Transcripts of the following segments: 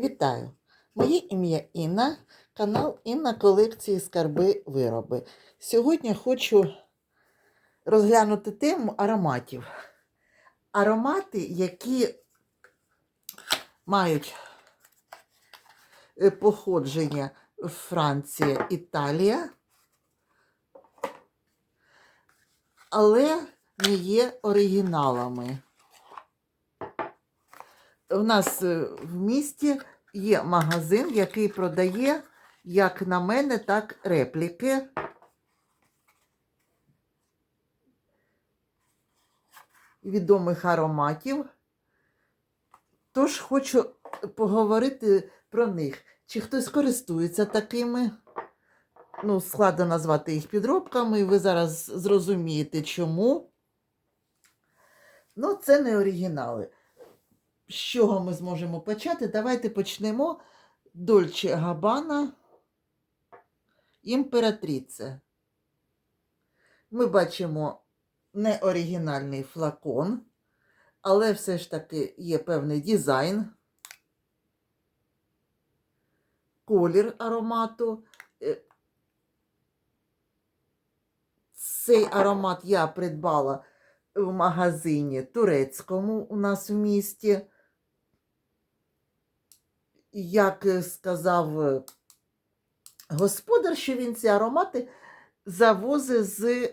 Вітаю! Моє ім'я Інна, канал Інна колекції Скарби Вироби. Сьогодні хочу розглянути тему ароматів. Аромати, які мають е, походження Франція, Італія, але не є оригіналами. У нас е, в місті є магазин, який продає, як на мене, так репліки. Відомих ароматів. Тож хочу поговорити про них. Чи хтось користується такими? Ну, складно назвати їх підробками, і ви зараз зрозумієте, чому. Ну, це не оригінали з чого ми зможемо почати? Давайте почнемо. Дольче Габана імператриця. Ми бачимо неоригінальний флакон, але все ж таки є певний дизайн, колір аромату. Е, Цей аромат я придбала в магазині турецькому у нас в місті як е, сказав е, господар, що він ці аромати завозить з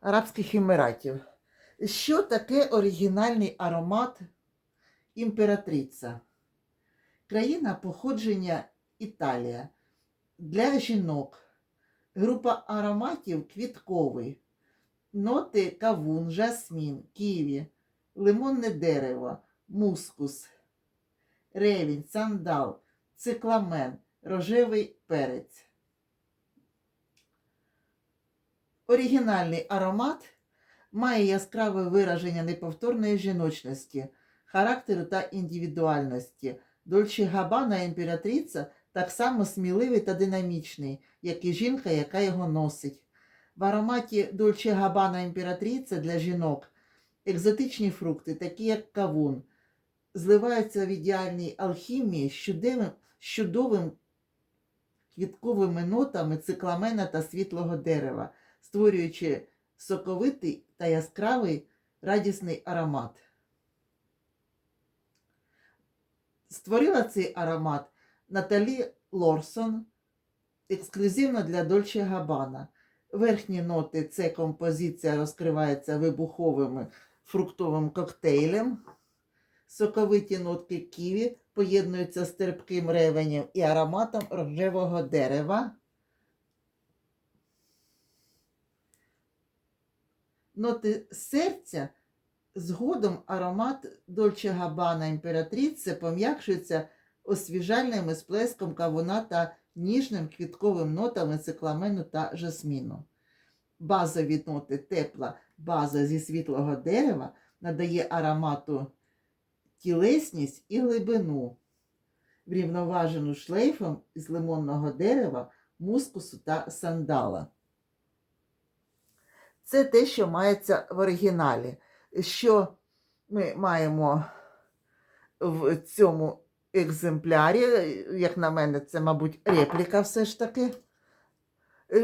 Арабських Еміратів. Що таке оригінальний аромат імператриця? Країна походження Італія. Для жінок. Група ароматів квітковий. Ноти кавун, жасмін, ківі, лимонне дерево, мускус ревінь, сандал, цикламен, рожевий перець. Оригінальний аромат має яскраве вираження неповторної жіночності, характеру та індивідуальності. Дольче Габана імператриця так само сміливий та динамічний, як і жінка, яка його носить. В ароматі Дольче Габана імператриця для жінок екзотичні фрукти, такі як кавун, зливаються в ідеальній алхімії з чудовим, з чудовим квітковими нотами цикламена та світлого дерева, створюючи соковитий та яскравий радісний аромат. Створила цей аромат Наталі Лорсон ексклюзивно для Дольче Габана. Верхні ноти це композиція розкривається вибуховим фруктовим коктейлем. Соковиті нотки ківі поєднуються з терпким ревенем і ароматом рожевого дерева. Ноти серця згодом аромат Дольче Габана імператриці пом'якшується освіжальним сплеском кавуна та ніжним квітковим нотами цикламену та жасміну. Базові ноти тепла база зі світлого дерева надає аромату тілесність і глибину, врівноважену шлейфом з лимонного дерева, мускусу та сандала. Це те, що мається в оригіналі. Що ми маємо в цьому екземплярі, як на мене, це, мабуть, репліка все ж таки.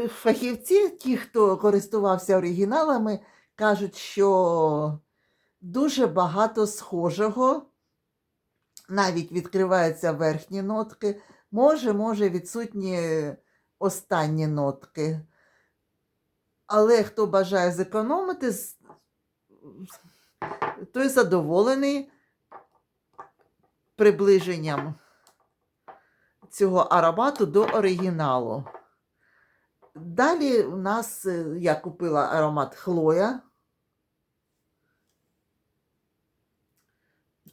Фахівці, ті, хто користувався оригіналами, кажуть, що дуже багато схожого, навіть відкриваються верхні нотки, може, може, відсутні останні нотки. Але хто бажає зекономити, той задоволений приближенням цього аромату до оригіналу. Далі у нас е, я купила аромат Хлоя.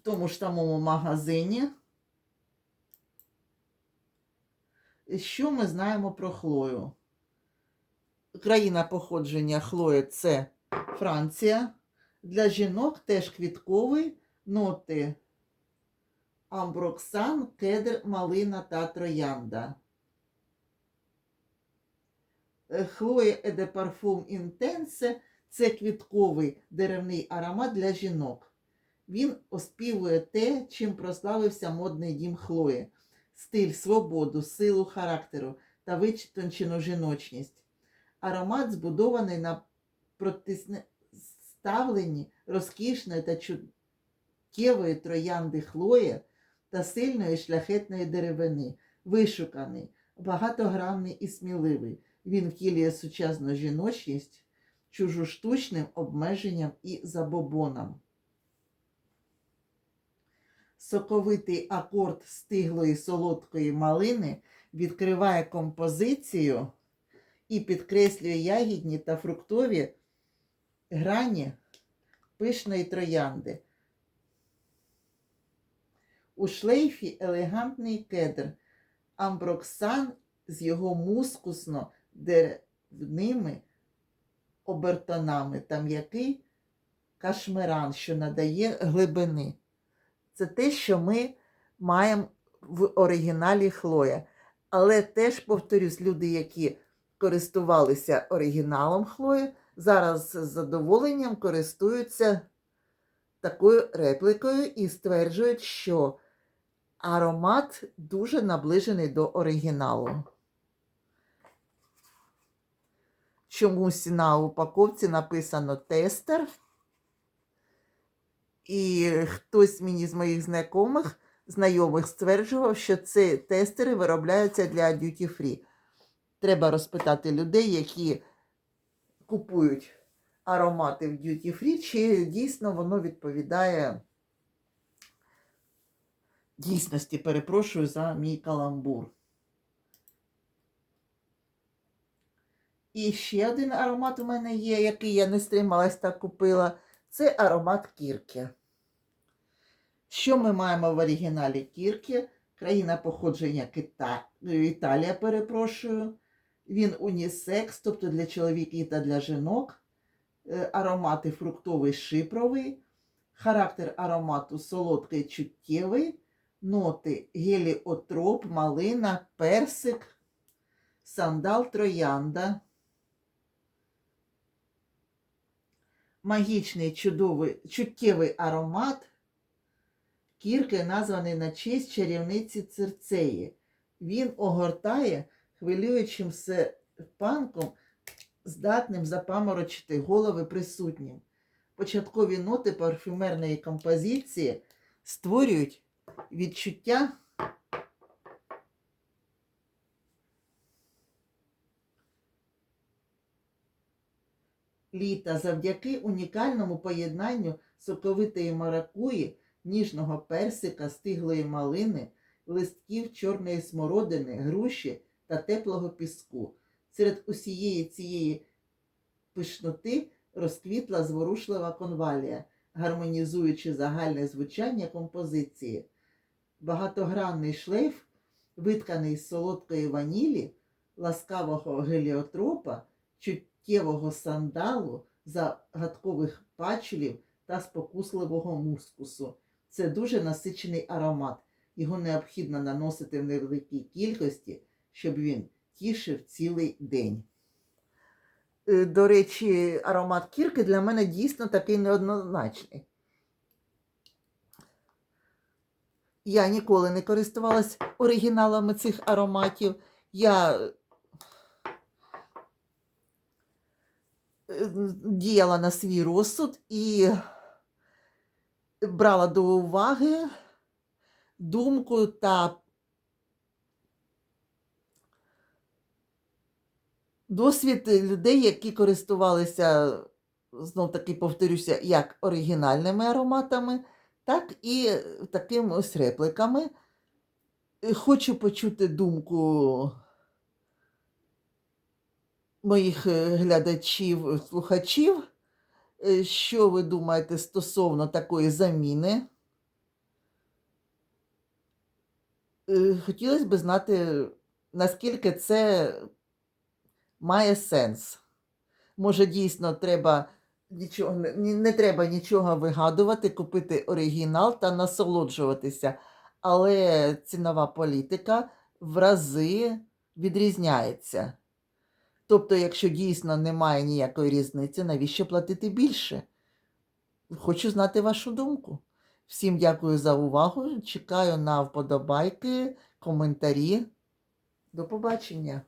Тому ж самому магазині. Що ми знаємо про Хлою? Країна походження Хлої це Франція. Для жінок теж квітковий ноти Амброксан, кедр, малина та троянда. Хлоя Еде Парфум Інтенсе це квітковий деревний аромат для жінок. Він оспівує те, чим прославився модний дім Хлої: стиль, свободу, силу характеру та витончену жіночність. Аромат збудований на протиставленні розкішної та чуттєвої троянди Хлої та сильної шляхетної деревини, вишуканий, багатогранний і сміливий. Він втілює сучасну жіночність чужу штучним обмеженням і забобоном. Соковитий акорд стиглої солодкої малини відкриває композицію і підкреслює ягідні та фруктові грані пишної троянди. У шлейфі елегантний кедр, амброксан з його мускусно деревними обертонами та м'який кашмиран, що надає глибини. Це те, що ми маємо в оригіналі Хлоя. Але теж, повторюсь, люди, які користувалися оригіналом Хлої, зараз з задоволенням користуються такою реплікою і стверджують, що аромат дуже наближений до оригіналу. Чомусь на упаковці написано тестер. І хтось мені з моїх знайомих, знайомих стверджував, що ці тестери виробляються для duty free. Треба розпитати людей, які купують аромати в duty free, чи дійсно воно відповідає дійсності. Перепрошую за мій каламбур. І ще один аромат у мене є, який я не стрималась та купила. Це аромат кірки. Що ми маємо в оригіналі кірки? Країна походження Кита... Італія, перепрошую. Він унісекс, тобто для чоловіків та для жінок. Е, Аромати фруктовий шипровий. Характер аромату солодкий чуттєвий. Ноти геліотроп, малина, персик, сандал, троянда. Магічний чудовий чуттєвий аромат кірки названий на честь чарівниці Цирцеї. Він огортає хвилюючим серпанком, здатним запаморочити голови присутнім. Початкові ноти парфюмерної композиції створюють відчуття літа завдяки унікальному поєднанню соковитої маракуї, ніжного персика, стиглої малини, листків чорної смородини, груші та теплого піску. Серед усієї цієї пишноти розквітла зворушлива конвалія, гармонізуючи загальне звучання композиції. Багатогранний шлейф, витканий з солодкої ванілі, ласкавого геліотропа, чуттєвого сандалу, загадкових пачулів та спокусливого мускусу. Це дуже насичений аромат. Його необхідно наносити в невеликій кількості, щоб він тішив цілий день. Е, До речі, аромат кірки для мене дійсно такий неоднозначний. Я ніколи не користувалась оригіналами цих ароматів. Я діяла на свій розсуд і брала до уваги думку та досвід людей, які користувалися, знов таки повторюся, як оригінальними ароматами, так і такими ось репликами. Хочу почути думку моїх е, глядачів, слухачів. Е, Що ви думаєте стосовно такої заміни? Е, Хотілося б знати, наскільки це має сенс. Може, дійсно, треба нічого, не треба нічого вигадувати, купити оригінал та насолоджуватися. Але цінова політика в рази відрізняється. Тобто, якщо дійсно немає ніякої різниці, навіщо платити більше? Хочу знати вашу думку. Всім дякую за увагу. Чекаю на вподобайки, коментарі. До побачення!